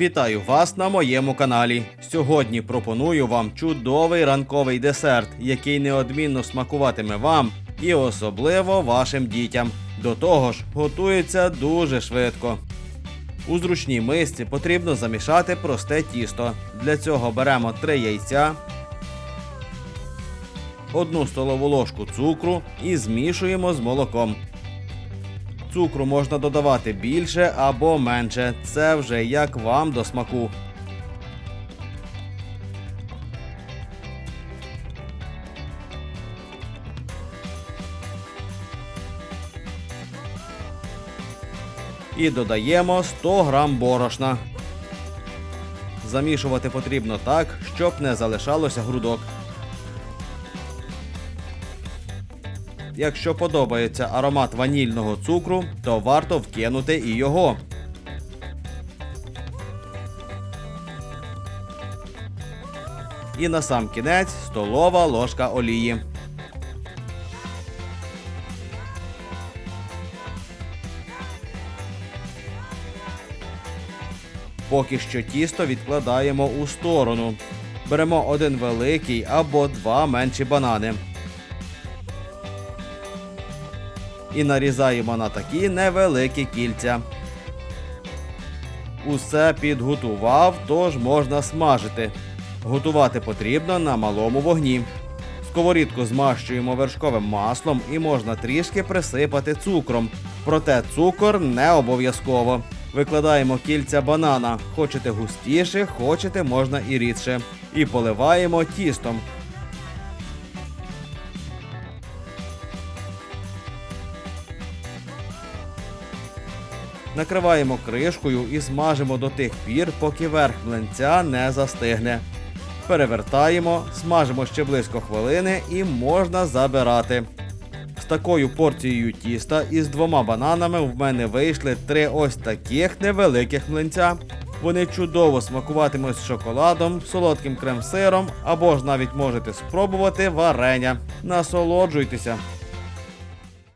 Вітаю вас на моєму каналі. Сьогодні пропоную вам чудовий ранковий десерт, який неодмінно смакуватиме вам і особливо вашим дітям. До того ж, готується дуже швидко. У зручній мисці потрібно замішати просте тісто. Для цього беремо 3 яйця, одну столову ложку цукру і змішуємо з молоком. Цукру можна додавати більше або менше. Це вже як вам до смаку. І додаємо 100 грам борошна. Замішувати потрібно так, щоб не залишалося грудок. Якщо подобається аромат ванільного цукру, то варто вкинути і його. І на сам кінець столова ложка олії. Поки що тісто відкладаємо у сторону. Беремо один великий або два менші банани. І нарізаємо на такі невеликі кільця. Усе підготував, тож можна смажити. Готувати потрібно на малому вогні. Сковорідку змащуємо вершковим маслом і можна трішки присипати цукром. Проте цукор не обов'язково. Викладаємо кільця банана. Хочете густіше, хочете можна і рідше. І поливаємо тістом. Накриваємо кришкою і смажимо до тих пір, поки верх млинця не застигне. Перевертаємо, смажимо ще близько хвилини і можна забирати. З такою порцією тіста і з двома бананами в мене вийшли три ось таких невеликих млинця. Вони чудово смакуватимуть з шоколадом, солодким крем-сиром або ж навіть можете спробувати варення. Насолоджуйтеся!